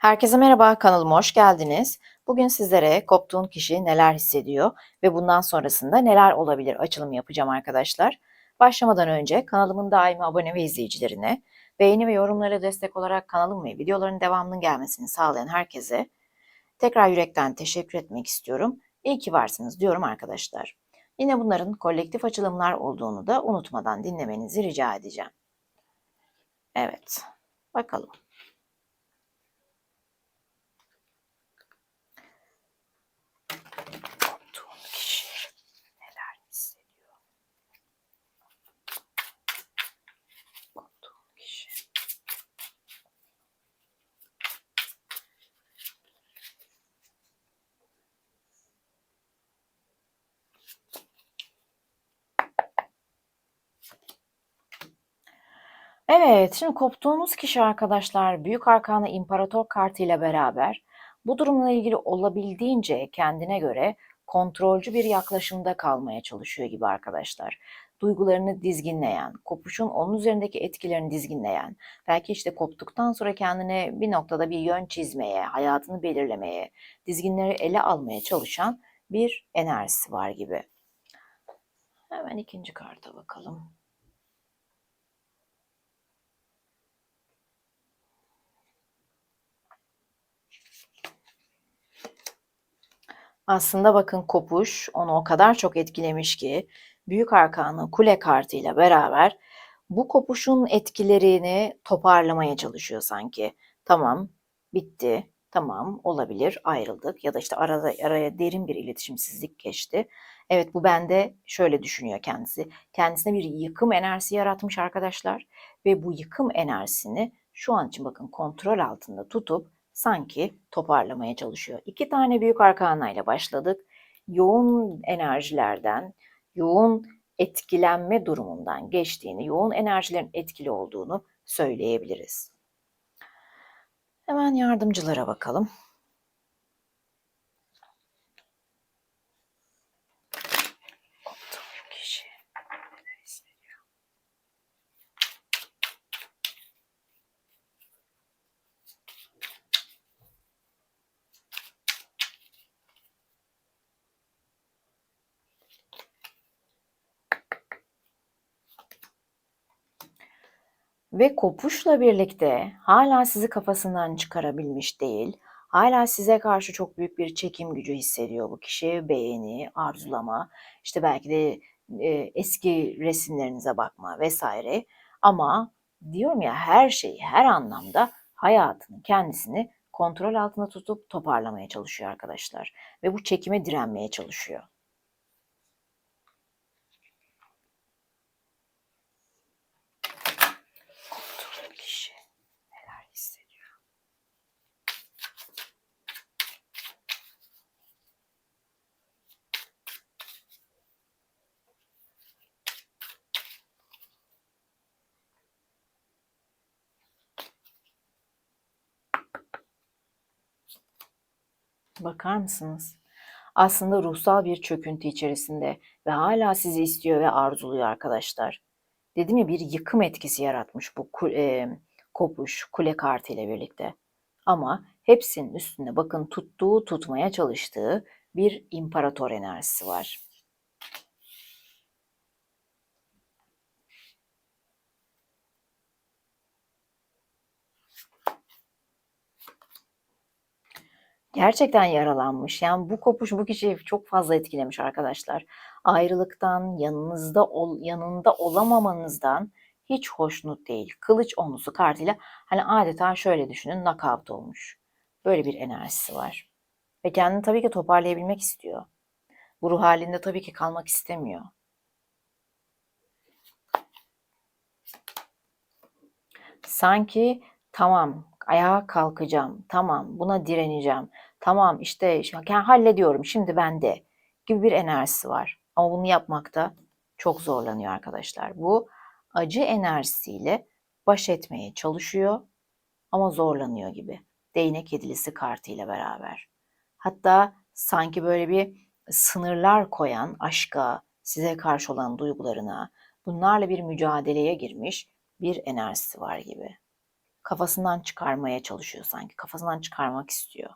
Herkese merhaba, kanalıma hoş geldiniz. Bugün sizlere koptuğun kişi neler hissediyor ve bundan sonrasında neler olabilir açılımı yapacağım arkadaşlar. Başlamadan önce kanalımın daimi abone ve izleyicilerine, beğeni ve yorumlara destek olarak kanalım ve videoların devamının gelmesini sağlayan herkese tekrar yürekten teşekkür etmek istiyorum. İyi ki varsınız diyorum arkadaşlar. Yine bunların kolektif açılımlar olduğunu da unutmadan dinlemenizi rica edeceğim. Evet, bakalım. Evet, şimdi koptuğumuz kişi arkadaşlar Büyük Arkana İmparator kartı ile beraber bu durumla ilgili olabildiğince kendine göre kontrolcü bir yaklaşımda kalmaya çalışıyor gibi arkadaşlar. Duygularını dizginleyen, kopuşun onun üzerindeki etkilerini dizginleyen, belki işte koptuktan sonra kendine bir noktada bir yön çizmeye, hayatını belirlemeye, dizginleri ele almaya çalışan bir enerjisi var gibi. Hemen ikinci karta bakalım. Aslında bakın kopuş onu o kadar çok etkilemiş ki Büyük Arkan'ın kule kartıyla beraber bu kopuşun etkilerini toparlamaya çalışıyor sanki. Tamam, bitti, tamam olabilir, ayrıldık ya da işte arada araya derin bir iletişimsizlik geçti. Evet bu bende şöyle düşünüyor kendisi. Kendisine bir yıkım enerjisi yaratmış arkadaşlar ve bu yıkım enerjisini şu an için bakın kontrol altında tutup sanki toparlamaya çalışıyor. İki tane büyük arkana ile başladık. Yoğun enerjilerden, yoğun etkilenme durumundan geçtiğini, yoğun enerjilerin etkili olduğunu söyleyebiliriz. Hemen yardımcılara bakalım. Ve kopuşla birlikte hala sizi kafasından çıkarabilmiş değil. Hala size karşı çok büyük bir çekim gücü hissediyor bu kişi. Beğeni, arzulama, işte belki de e, eski resimlerinize bakma vesaire. Ama diyorum ya her şeyi her anlamda hayatını, kendisini kontrol altında tutup toparlamaya çalışıyor arkadaşlar. Ve bu çekime direnmeye çalışıyor. Bakar mısınız? Aslında ruhsal bir çöküntü içerisinde ve hala sizi istiyor ve arzuluyor arkadaşlar. Dedim ya bir yıkım etkisi yaratmış bu e, kopuş kule kartı ile birlikte. Ama hepsinin üstünde bakın tuttuğu tutmaya çalıştığı bir imparator enerjisi var. Gerçekten yaralanmış. Yani bu kopuş bu kişiyi çok fazla etkilemiş arkadaşlar. Ayrılıktan, yanınızda ol, yanında olamamanızdan hiç hoşnut değil. Kılıç onlusu kartıyla hani adeta şöyle düşünün knockout olmuş. Böyle bir enerjisi var. Ve kendini tabii ki toparlayabilmek istiyor. Bu ruh halinde tabii ki kalmak istemiyor. Sanki tamam ayağa kalkacağım, tamam buna direneceğim, tamam işte şimdi hallediyorum şimdi bende gibi bir enerjisi var. Ama bunu yapmakta çok zorlanıyor arkadaşlar. Bu acı enerjisiyle baş etmeye çalışıyor ama zorlanıyor gibi. Değnek yedilisi kartıyla beraber. Hatta sanki böyle bir sınırlar koyan aşka, size karşı olan duygularına, bunlarla bir mücadeleye girmiş bir enerjisi var gibi. Kafasından çıkarmaya çalışıyor sanki. Kafasından çıkarmak istiyor.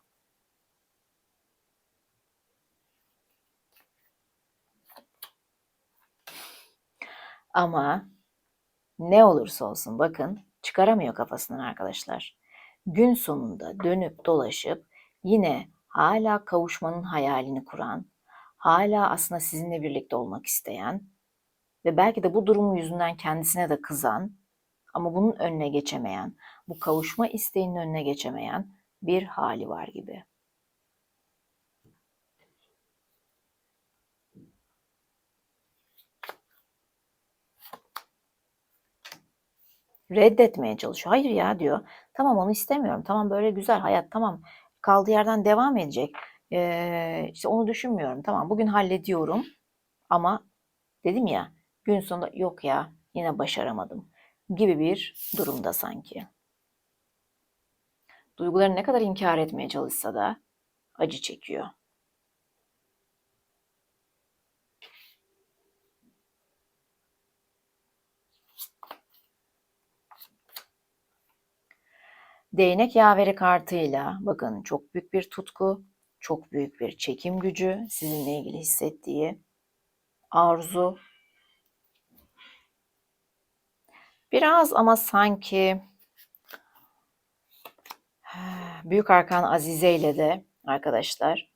Ama ne olursa olsun bakın çıkaramıyor kafasından arkadaşlar. Gün sonunda dönüp dolaşıp yine hala kavuşmanın hayalini kuran, hala aslında sizinle birlikte olmak isteyen ve belki de bu durumun yüzünden kendisine de kızan ama bunun önüne geçemeyen, bu kavuşma isteğinin önüne geçemeyen bir hali var gibi. reddetmeye çalışıyor. Hayır ya diyor. Tamam onu istemiyorum. Tamam böyle güzel hayat tamam. Kaldığı yerden devam edecek. Ee, işte onu düşünmüyorum. Tamam bugün hallediyorum. Ama dedim ya gün sonunda yok ya yine başaramadım gibi bir durumda sanki. Duygularını ne kadar inkar etmeye çalışsa da acı çekiyor. Değnek yaveri kartıyla bakın çok büyük bir tutku, çok büyük bir çekim gücü sizinle ilgili hissettiği arzu. Biraz ama sanki Büyük Arkan Azize ile de arkadaşlar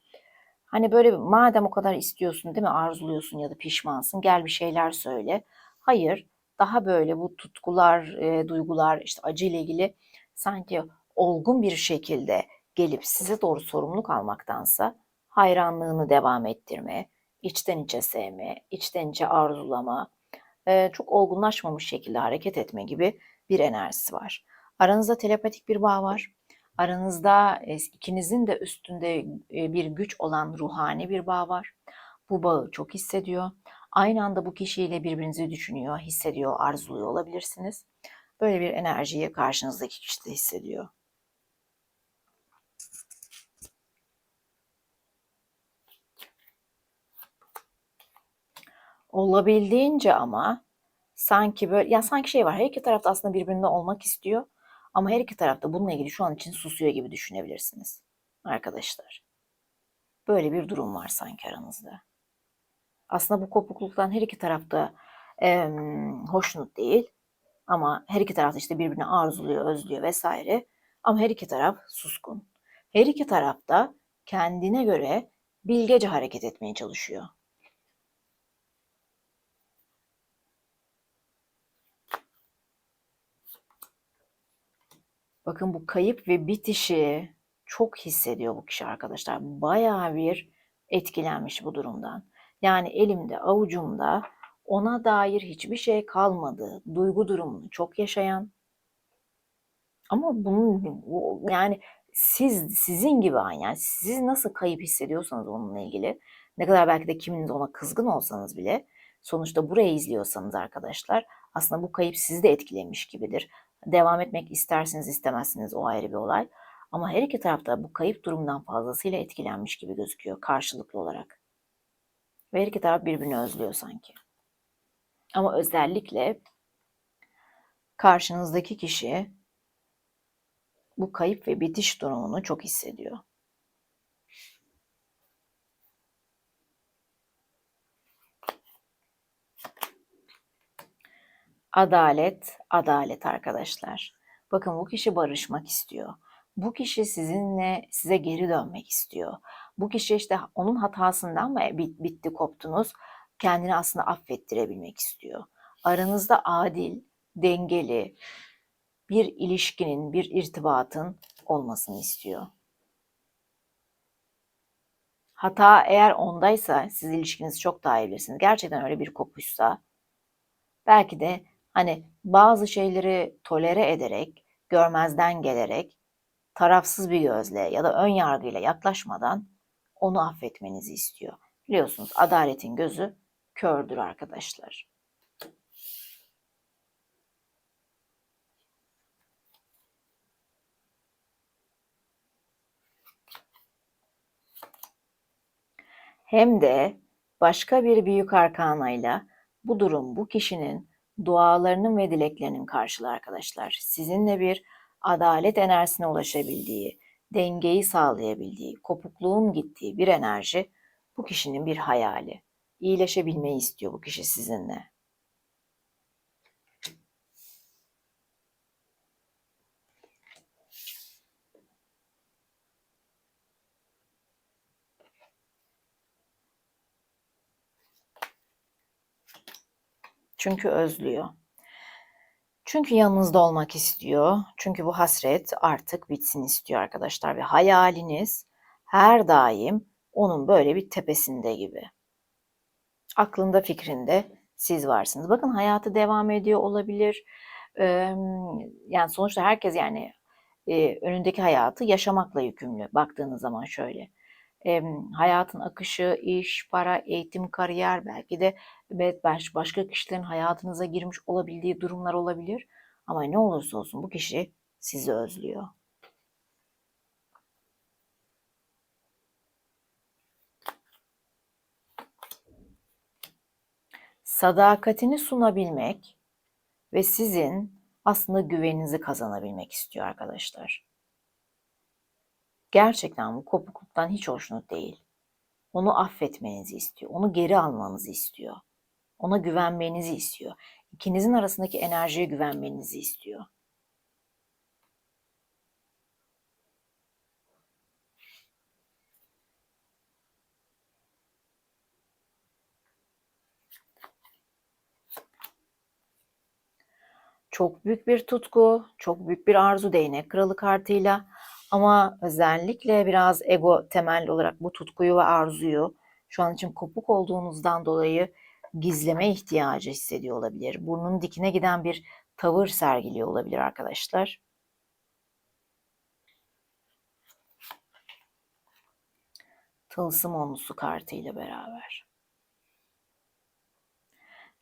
hani böyle madem o kadar istiyorsun değil mi arzuluyorsun ya da pişmansın gel bir şeyler söyle. Hayır daha böyle bu tutkular, e, duygular işte acı ile ilgili sanki olgun bir şekilde gelip size doğru sorumluluk almaktansa hayranlığını devam ettirme, içten içe sevme, içten içe arzulama, e, çok olgunlaşmamış şekilde hareket etme gibi bir enerjisi var. Aranızda telepatik bir bağ var. Aranızda e, ikinizin de üstünde e, bir güç olan ruhani bir bağ var. Bu bağı çok hissediyor. Aynı anda bu kişiyle birbirinizi düşünüyor, hissediyor, arzuluyor olabilirsiniz. Böyle bir enerjiyi karşınızdaki kişi de hissediyor. Olabildiğince ama sanki böyle ya sanki şey var her iki tarafta aslında birbirinde olmak istiyor ama her iki tarafta bununla ilgili şu an için susuyor gibi düşünebilirsiniz arkadaşlar. Böyle bir durum var sanki aranızda. Aslında bu kopukluktan her iki tarafta e, hoşnut değil ama her iki taraf işte birbirini arzuluyor, özlüyor vesaire. Ama her iki taraf suskun. Her iki taraf da kendine göre bilgece hareket etmeye çalışıyor. Bakın bu kayıp ve bitişi çok hissediyor bu kişi arkadaşlar. Bayağı bir etkilenmiş bu durumdan. Yani elimde, avucumda ona dair hiçbir şey kalmadı. Duygu durumunu çok yaşayan. Ama bunun yani siz sizin gibi aynı. Yani siz nasıl kayıp hissediyorsanız onunla ilgili ne kadar belki de kiminiz ona kızgın olsanız bile sonuçta burayı izliyorsanız arkadaşlar aslında bu kayıp sizi de etkilemiş gibidir. Devam etmek istersiniz istemezsiniz o ayrı bir olay. Ama her iki tarafta bu kayıp durumdan fazlasıyla etkilenmiş gibi gözüküyor karşılıklı olarak. Ve her iki taraf birbirini özlüyor sanki. Ama özellikle karşınızdaki kişi bu kayıp ve bitiş durumunu çok hissediyor. Adalet, adalet arkadaşlar. Bakın bu kişi barışmak istiyor. Bu kişi sizinle size geri dönmek istiyor. Bu kişi işte onun hatasından mı bitti koptunuz? Kendini aslında affettirebilmek istiyor. Aranızda adil, dengeli bir ilişkinin, bir irtibatın olmasını istiyor. Hata eğer ondaysa siz ilişkinizi çok daha iyi bilirsiniz. Gerçekten öyle bir kopuşsa belki de Hani bazı şeyleri tolere ederek, görmezden gelerek, tarafsız bir gözle ya da ön yargıyla yaklaşmadan onu affetmenizi istiyor. Biliyorsunuz adaletin gözü kördür arkadaşlar. Hem de başka bir büyük arkanayla bu durum bu kişinin dualarının ve dileklerinin karşılığı arkadaşlar. Sizinle bir adalet enerjisine ulaşabildiği, dengeyi sağlayabildiği, kopukluğun gittiği bir enerji bu kişinin bir hayali. İyileşebilmeyi istiyor bu kişi sizinle. Çünkü özlüyor. Çünkü yanınızda olmak istiyor. Çünkü bu hasret artık bitsin istiyor arkadaşlar ve hayaliniz her daim onun böyle bir tepesinde gibi. Aklında fikrinde siz varsınız. Bakın hayatı devam ediyor olabilir. yani sonuçta herkes yani önündeki hayatı yaşamakla yükümlü. Baktığınız zaman şöyle hayatın akışı, iş, para, eğitim, kariyer belki de evet başka kişilerin hayatınıza girmiş olabildiği durumlar olabilir. Ama ne olursa olsun bu kişi sizi özlüyor. Sadakatini sunabilmek ve sizin aslında güveninizi kazanabilmek istiyor arkadaşlar. Gerçekten bu kopukluktan hiç hoşnut değil. Onu affetmenizi istiyor. Onu geri almanızı istiyor. Ona güvenmenizi istiyor. İkinizin arasındaki enerjiye güvenmenizi istiyor. Çok büyük bir tutku, çok büyük bir arzu değnek kralı kartıyla ama özellikle biraz ego temelli olarak bu tutkuyu ve arzuyu şu an için kopuk olduğunuzdan dolayı gizleme ihtiyacı hissediyor olabilir. Burnun dikine giden bir tavır sergiliyor olabilir arkadaşlar. Tılsım onlusu kartı ile beraber.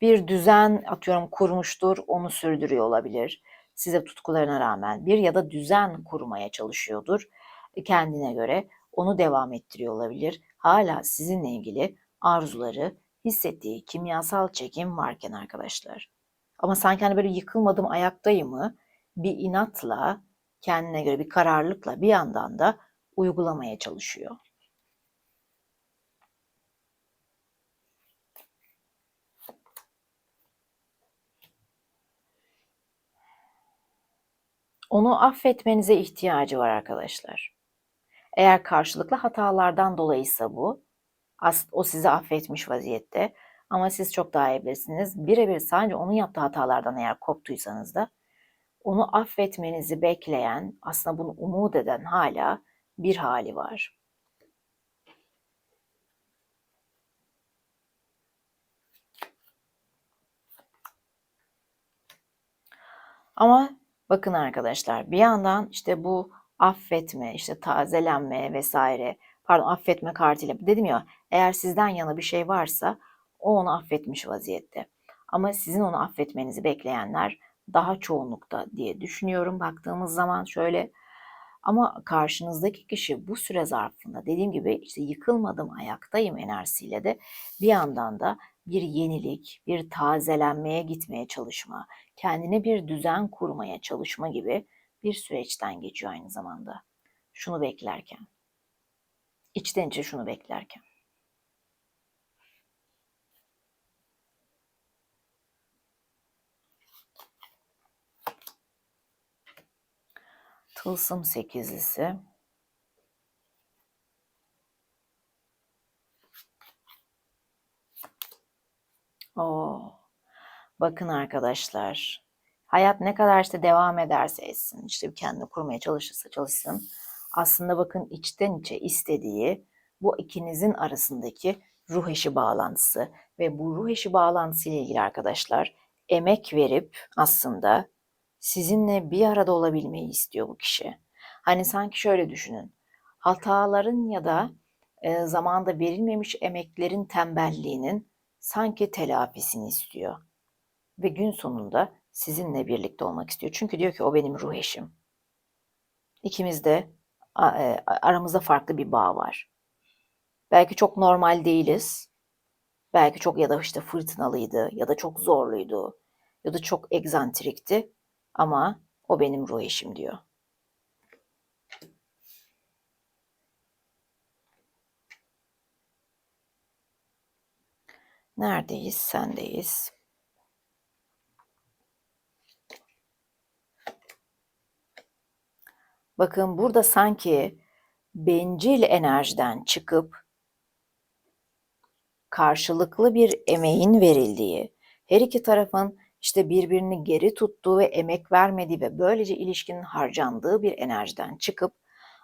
Bir düzen atıyorum kurmuştur, onu sürdürüyor olabilir size tutkularına rağmen bir ya da düzen kurmaya çalışıyordur e, kendine göre. Onu devam ettiriyor olabilir. Hala sizinle ilgili arzuları, hissettiği kimyasal çekim varken arkadaşlar. Ama sanki hani böyle yıkılmadım ayaktayım mı bir inatla, kendine göre bir kararlılıkla bir yandan da uygulamaya çalışıyor. Onu affetmenize ihtiyacı var arkadaşlar. Eğer karşılıklı hatalardan dolayıysa bu, o sizi affetmiş vaziyette ama siz çok daha iyi bilirsiniz. Birebir sadece onun yaptığı hatalardan eğer koptuysanız da onu affetmenizi bekleyen, aslında bunu umut eden hala bir hali var. Ama Bakın arkadaşlar bir yandan işte bu affetme, işte tazelenme vesaire, pardon affetme kartıyla dedim ya eğer sizden yana bir şey varsa o onu affetmiş vaziyette. Ama sizin onu affetmenizi bekleyenler daha çoğunlukta diye düşünüyorum baktığımız zaman şöyle ama karşınızdaki kişi bu süre zarfında dediğim gibi işte yıkılmadım ayaktayım enerjisiyle de bir yandan da bir yenilik, bir tazelenmeye gitmeye çalışma, kendine bir düzen kurmaya çalışma gibi bir süreçten geçiyor aynı zamanda. Şunu beklerken. İçten içe şunu beklerken. Tılsım sekizlisi. Oo. Bakın arkadaşlar. Hayat ne kadar işte devam ederse etsin, işte kendini kurmaya çalışırsa çalışsın. Aslında bakın içten içe istediği bu ikinizin arasındaki ruh eşi bağlantısı ve bu ruh eşi bağlantısı ile ilgili arkadaşlar emek verip aslında sizinle bir arada olabilmeyi istiyor bu kişi. Hani sanki şöyle düşünün. Hataların ya da e, zamanda verilmemiş emeklerin tembelliğinin sanki telafisini istiyor. Ve gün sonunda sizinle birlikte olmak istiyor. Çünkü diyor ki o benim ruh eşim. İkimiz de e, aramızda farklı bir bağ var. Belki çok normal değiliz. Belki çok ya da işte fırtınalıydı ya da çok zorluydu ya da çok egzantrikti ama o benim ruh eşim diyor. Neredeyiz? Sendeyiz. Bakın burada sanki bencil enerjiden çıkıp karşılıklı bir emeğin verildiği, her iki tarafın işte birbirini geri tuttuğu ve emek vermediği ve böylece ilişkinin harcandığı bir enerjiden çıkıp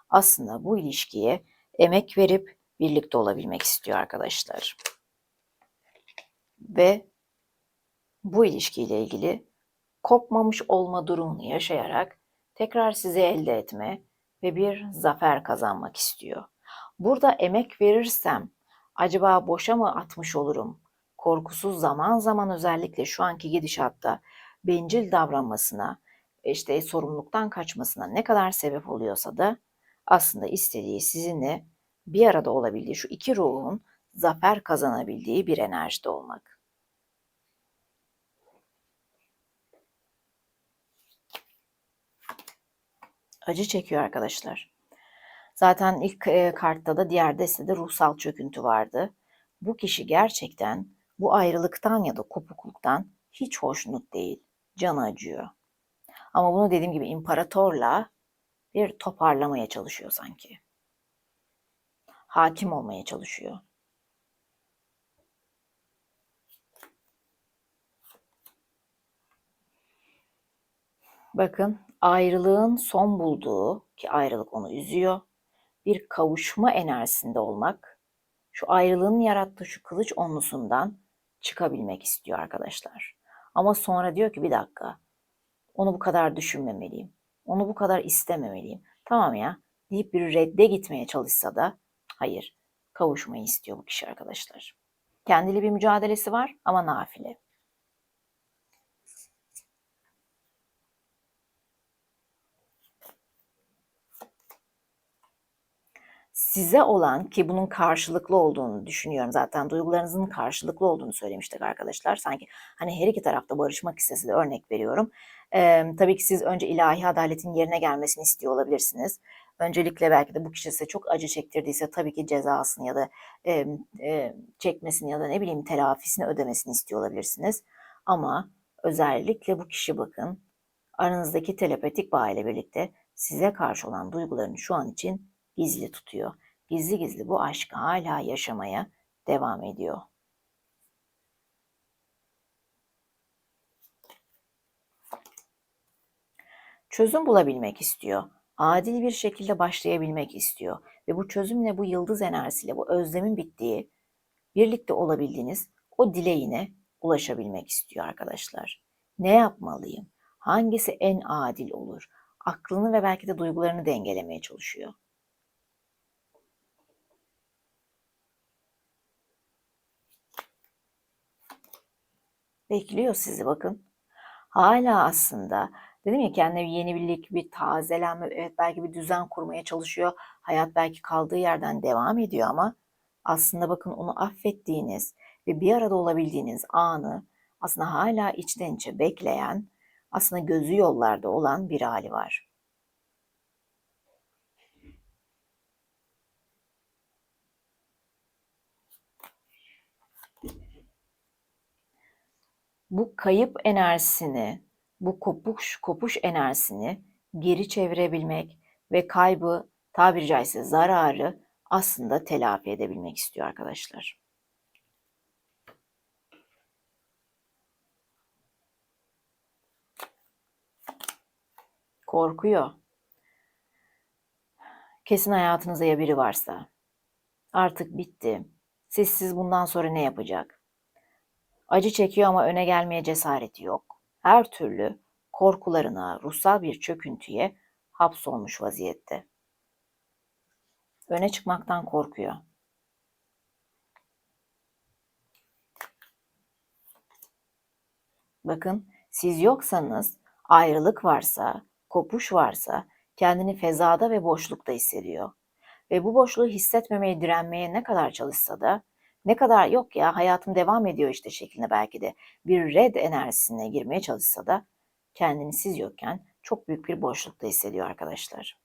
aslında bu ilişkiye emek verip birlikte olabilmek istiyor arkadaşlar. Ve bu ilişkiyle ilgili kopmamış olma durumunu yaşayarak tekrar sizi elde etme ve bir zafer kazanmak istiyor. Burada emek verirsem acaba boşa mı atmış olurum? Korkusuz zaman zaman özellikle şu anki gidişatta bencil davranmasına, işte sorumluluktan kaçmasına ne kadar sebep oluyorsa da aslında istediği sizinle bir arada olabildiği şu iki ruhun zafer kazanabildiği bir enerjide olmak. Acı çekiyor arkadaşlar. Zaten ilk kartta da diğer destede ruhsal çöküntü vardı. Bu kişi gerçekten bu ayrılıktan ya da kopukluktan hiç hoşnut değil. Canı acıyor. Ama bunu dediğim gibi imparatorla bir toparlamaya çalışıyor sanki. Hakim olmaya çalışıyor. Bakın ayrılığın son bulduğu ki ayrılık onu üzüyor. Bir kavuşma enerjisinde olmak şu ayrılığın yarattığı şu kılıç onlusundan çıkabilmek istiyor arkadaşlar. Ama sonra diyor ki bir dakika onu bu kadar düşünmemeliyim. Onu bu kadar istememeliyim. Tamam ya deyip bir redde gitmeye çalışsa da hayır kavuşmayı istiyor bu kişi arkadaşlar. Kendili bir mücadelesi var ama nafile. Size olan ki bunun karşılıklı olduğunu düşünüyorum zaten duygularınızın karşılıklı olduğunu söylemiştik arkadaşlar. Sanki hani her iki tarafta barışmak istese de örnek veriyorum. Ee, tabii ki siz önce ilahi adaletin yerine gelmesini istiyor olabilirsiniz. Öncelikle belki de bu kişi size çok acı çektirdiyse tabii ki cezasını ya da e, e, çekmesini ya da ne bileyim telafisini ödemesini istiyor olabilirsiniz. Ama özellikle bu kişi bakın aranızdaki telepatik bağ ile birlikte size karşı olan duygularını şu an için gizli tutuyor. Gizli gizli bu aşkı hala yaşamaya devam ediyor. Çözüm bulabilmek istiyor. Adil bir şekilde başlayabilmek istiyor. Ve bu çözümle, bu yıldız enerjisiyle, bu özlemin bittiği, birlikte olabildiğiniz o dileğine ulaşabilmek istiyor arkadaşlar. Ne yapmalıyım? Hangisi en adil olur? Aklını ve belki de duygularını dengelemeye çalışıyor. Bekliyor sizi bakın. Hala aslında dedim ya kendine bir yenilik, bir tazelenme, evet belki bir düzen kurmaya çalışıyor. Hayat belki kaldığı yerden devam ediyor ama aslında bakın onu affettiğiniz ve bir arada olabildiğiniz anı aslında hala içten içe bekleyen, aslında gözü yollarda olan bir hali var. Bu kayıp enerjisini, bu kopuş kopuş enerjisini geri çevirebilmek ve kaybı tabiri caizse zararı aslında telafi edebilmek istiyor arkadaşlar. Korkuyor. Kesin hayatınızda ya biri varsa artık bitti. Sizsiz bundan sonra ne yapacak? Acı çekiyor ama öne gelmeye cesareti yok. Her türlü korkularına, ruhsal bir çöküntüye hapsolmuş vaziyette. Öne çıkmaktan korkuyor. Bakın siz yoksanız, ayrılık varsa, kopuş varsa kendini fezada ve boşlukta hissediyor. Ve bu boşluğu hissetmemeye, direnmeye ne kadar çalışsa da ne kadar yok ya hayatım devam ediyor işte şeklinde belki de bir red enerjisine girmeye çalışsa da kendini siz yokken çok büyük bir boşlukta hissediyor arkadaşlar.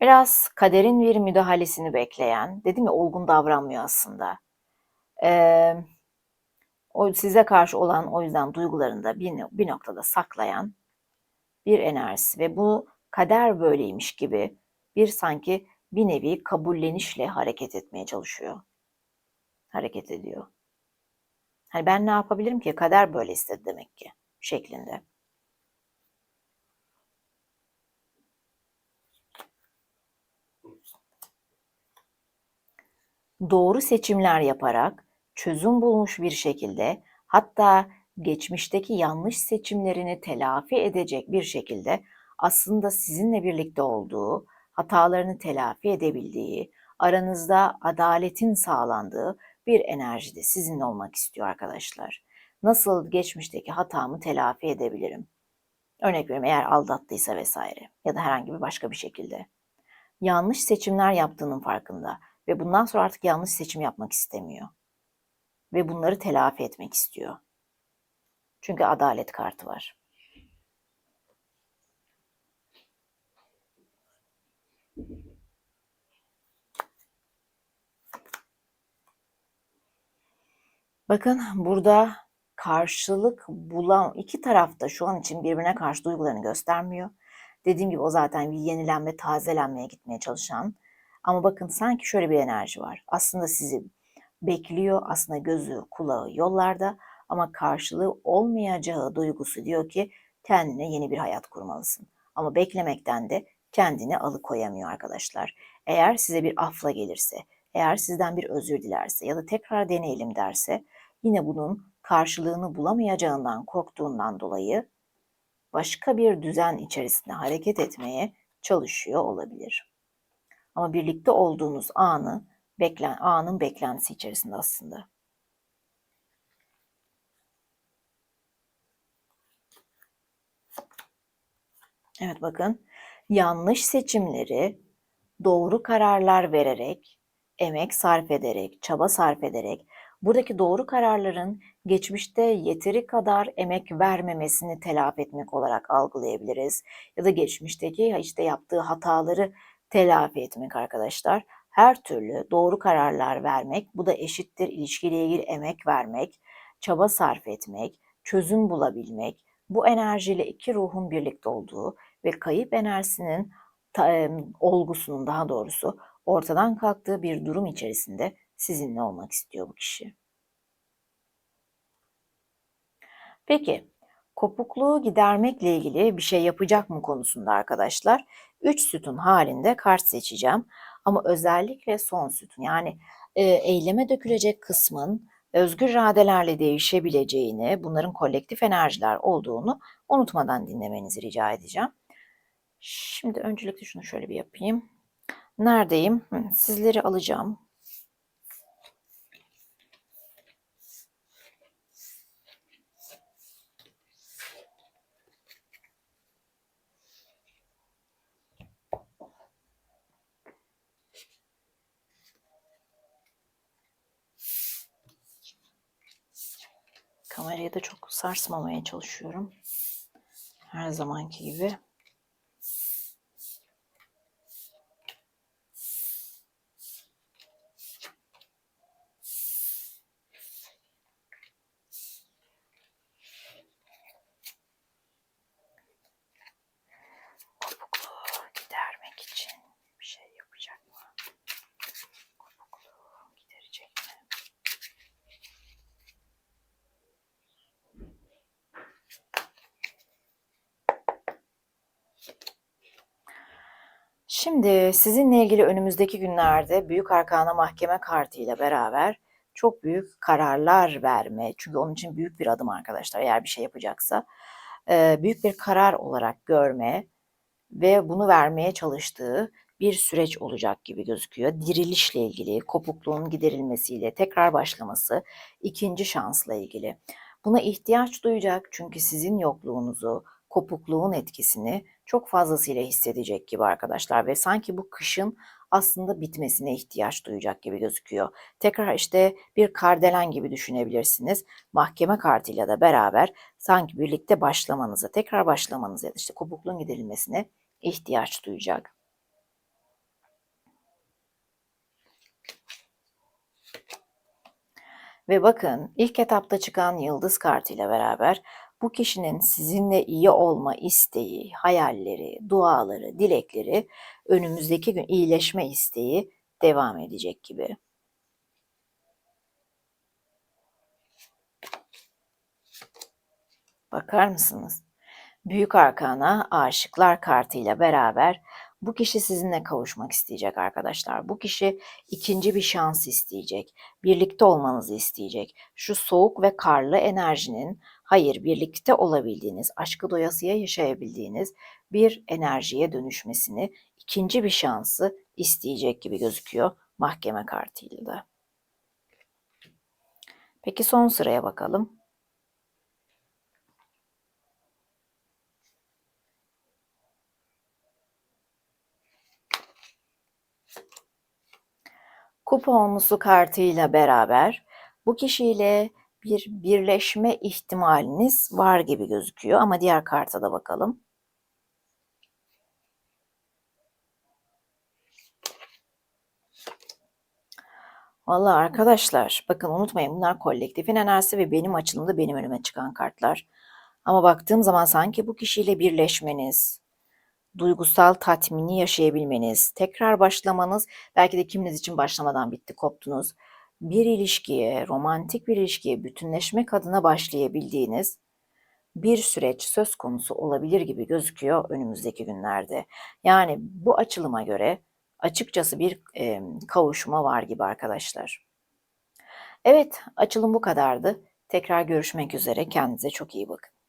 Biraz kaderin bir müdahalesini bekleyen, dedim ya olgun davranmıyor aslında. Ee, o size karşı olan o yüzden duygularını da bir, bir noktada saklayan bir enerjisi ve bu kader böyleymiş gibi bir sanki bir nevi kabullenişle hareket etmeye çalışıyor. Hareket ediyor. Hani ben ne yapabilirim ki? Kader böyle istedi demek ki şeklinde. Doğru seçimler yaparak çözüm bulmuş bir şekilde hatta geçmişteki yanlış seçimlerini telafi edecek bir şekilde aslında sizinle birlikte olduğu, hatalarını telafi edebildiği, aranızda adaletin sağlandığı bir enerjide sizinle olmak istiyor arkadaşlar. Nasıl geçmişteki hatamı telafi edebilirim? Örnek veriyorum eğer aldattıysa vesaire ya da herhangi bir başka bir şekilde. Yanlış seçimler yaptığının farkında ve bundan sonra artık yanlış seçim yapmak istemiyor. Ve bunları telafi etmek istiyor. Çünkü adalet kartı var. Bakın burada karşılık bulan iki taraf da şu an için birbirine karşı duygularını göstermiyor. Dediğim gibi o zaten bir yenilenme, tazelenmeye gitmeye çalışan. Ama bakın sanki şöyle bir enerji var. Aslında sizi bekliyor, aslında gözü, kulağı yollarda ama karşılığı olmayacağı duygusu diyor ki kendine yeni bir hayat kurmalısın. Ama beklemekten de kendini alıkoyamıyor arkadaşlar. Eğer size bir afla gelirse, eğer sizden bir özür dilerse ya da tekrar deneyelim derse yine bunun karşılığını bulamayacağından korktuğundan dolayı başka bir düzen içerisinde hareket etmeye çalışıyor olabilir. Ama birlikte olduğunuz anı beklen anın beklentisi içerisinde aslında. Evet bakın yanlış seçimleri doğru kararlar vererek, emek sarf ederek, çaba sarf ederek buradaki doğru kararların geçmişte yeteri kadar emek vermemesini telafi etmek olarak algılayabiliriz. Ya da geçmişteki işte yaptığı hataları telafi etmek arkadaşlar. Her türlü doğru kararlar vermek, bu da eşittir ilişkiyle ilgili emek vermek, çaba sarf etmek, çözüm bulabilmek, bu enerjiyle iki ruhun birlikte olduğu ve kayıp enerjisinin ta, e, olgusunun daha doğrusu ortadan kalktığı bir durum içerisinde sizinle olmak istiyor bu kişi. Peki kopukluğu gidermekle ilgili bir şey yapacak mı konusunda arkadaşlar 3 sütun halinde kart seçeceğim. Ama özellikle son sütun yani e, eyleme dökülecek kısmın özgür iradelerle değişebileceğini, bunların kolektif enerjiler olduğunu unutmadan dinlemenizi rica edeceğim. Şimdi öncelikle şunu şöyle bir yapayım. Neredeyim? Sizleri alacağım. Kamerayı da çok sarsmamaya çalışıyorum. Her zamanki gibi. Şimdi sizinle ilgili önümüzdeki günlerde Büyük Arkana Mahkeme kartı ile beraber çok büyük kararlar verme, çünkü onun için büyük bir adım arkadaşlar eğer bir şey yapacaksa, büyük bir karar olarak görme ve bunu vermeye çalıştığı bir süreç olacak gibi gözüküyor. Dirilişle ilgili, kopukluğun giderilmesiyle, tekrar başlaması, ikinci şansla ilgili. Buna ihtiyaç duyacak çünkü sizin yokluğunuzu, kopukluğun etkisini çok fazlasıyla hissedecek gibi arkadaşlar ve sanki bu kışın aslında bitmesine ihtiyaç duyacak gibi gözüküyor. Tekrar işte bir kardelen gibi düşünebilirsiniz. Mahkeme kartıyla da beraber sanki birlikte başlamanıza, tekrar başlamanıza ya da işte kopukluğun giderilmesine ihtiyaç duyacak. Ve bakın ilk etapta çıkan yıldız kartıyla beraber bu kişinin sizinle iyi olma isteği, hayalleri, duaları, dilekleri, önümüzdeki gün iyileşme isteği devam edecek gibi. Bakar mısınız? Büyük Arkana Aşıklar kartıyla beraber bu kişi sizinle kavuşmak isteyecek arkadaşlar. Bu kişi ikinci bir şans isteyecek. Birlikte olmanızı isteyecek. Şu soğuk ve karlı enerjinin hayır birlikte olabildiğiniz, aşkı doyasıya yaşayabildiğiniz bir enerjiye dönüşmesini, ikinci bir şansı isteyecek gibi gözüküyor mahkeme kartıyla da. Peki son sıraya bakalım. Kupa onlusu kartıyla beraber bu kişiyle bir birleşme ihtimaliniz var gibi gözüküyor ama diğer karta da bakalım. Vallahi arkadaşlar bakın unutmayın bunlar kolektifin enerjisi ve benim açılımda benim önüme çıkan kartlar. Ama baktığım zaman sanki bu kişiyle birleşmeniz, duygusal tatmini yaşayabilmeniz, tekrar başlamanız, belki de kiminiz için başlamadan bitti, koptunuz. Bir ilişkiye, romantik bir ilişkiye bütünleşmek adına başlayabildiğiniz bir süreç söz konusu olabilir gibi gözüküyor önümüzdeki günlerde. Yani bu açılıma göre açıkçası bir e, kavuşma var gibi arkadaşlar. Evet, açılım bu kadardı. Tekrar görüşmek üzere. Kendinize çok iyi bakın.